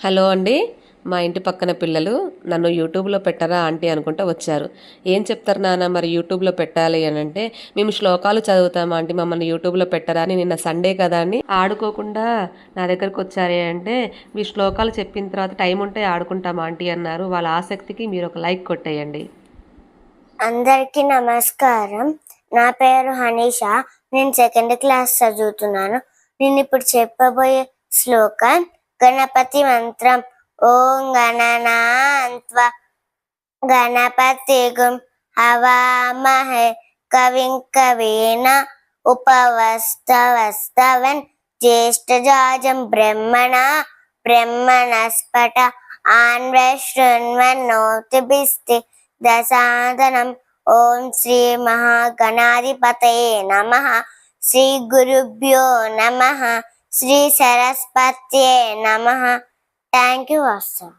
Hello అండి. మా ఇంటి పక్కన పిల్లలు నన్ను యూట్యూబ్లో పెట్టరా ఆంటీ అనుకుంటా వచ్చారు. ఏం చెప్తారు నాన్న మరి యూట్యూబ్లో పెట్టాలి అని అంటే మేము శ్లోకాలు చదువుతాం ఆంటీ మమ్మల్ని యూట్యూబ్లో పెట్టరా అని నిన్న సండే కదా అని ఆడుకోకుండా నా దగ్గరకు వచ్చారే అంటే మీ శ్లోకాలు చెప్పిన తర్వాత టైం ఉంటే ఆడుకుంటాం ఆంటీ అన్నారు. వాళ్ళ ఆసక్తికి మీరు ఒక లైక్ కొట్టేయండి. అందరికీ నమస్కారం. నా పేరు హనీష. నేను సెకండ్ క్లాస్ చదువుతున్నాను. నేను ఇప్పుడు చెప్పబోయే శ్లోకం గణపతి మంత్రం. ఓం గణనాన్త్వ గణపతి గుం హవామహే. కవిం కవీన ఉపవస్తవస్తవన్. జ్యేష్ఠజాజం బ్రహ్మణ బ్రహ్మణస్పట. ఆన్వేషృణ్వన్నోతిభిస్తి దశాదనం. ఓం శ్రీ మహాగణాధిపతయే నమ. శ్రీ గురుభ్యో నమ. శ్రీ సరస్వత్యే నమ థ్యాంక్ యూ అస్సలు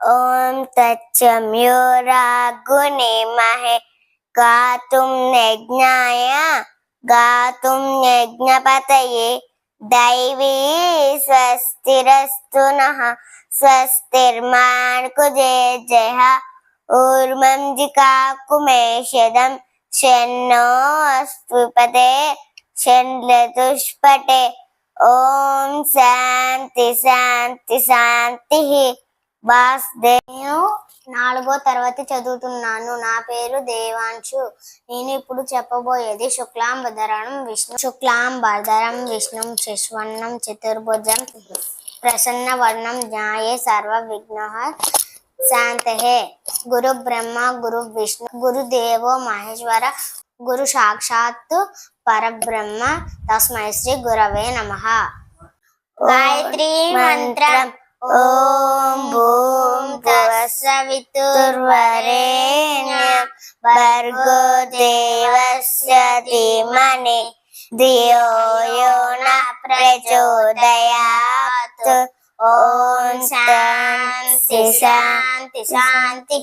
ఓం తచ్చమ్యూరాగుణిమహే గాతుం యజ్ఞాయ గాతుం యజ్ఞపతయే దైవీ స్వస్తిరస్తు నః స్వస్తిర్మాణ్కుజే జయ ఊర్మం జికాకుమేషదం షన్నో అస్విపదే షన్లతుష్పటే ఓం శాంతి శాంతి శాంతి. వాసుదేవ్ నాలుగో తరగతి చదువుతున్నాను. నా పేరు దేవాంశు. నేను ఇప్పుడు చెప్పబోయేది శుక్లాంబధరం విష్ణు శుక్లాంబధరం విష్ణు శిశ్వన్నం చతుర్భుజం ప్రసన్న వర్ణం జ్ఞాయే సర్వ విఘ్న శాంతహే గురు బ్రహ్మ గురు విష్ణు గురుదేవో మహేశ్వర గురు సాక్షాత్ పరబ్రహ్మ తస్మై శ్రీ గురవే నమ. గాయత్రి మంత్రం ఓం భూం తత్సవితుర్వరేణ్యం భర్గో దేవస్య ధీమని ధియో యో న ప్రచోదయాత్. ఓం శాంతి శాంతి శాంతి.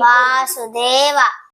వాసుదేవ.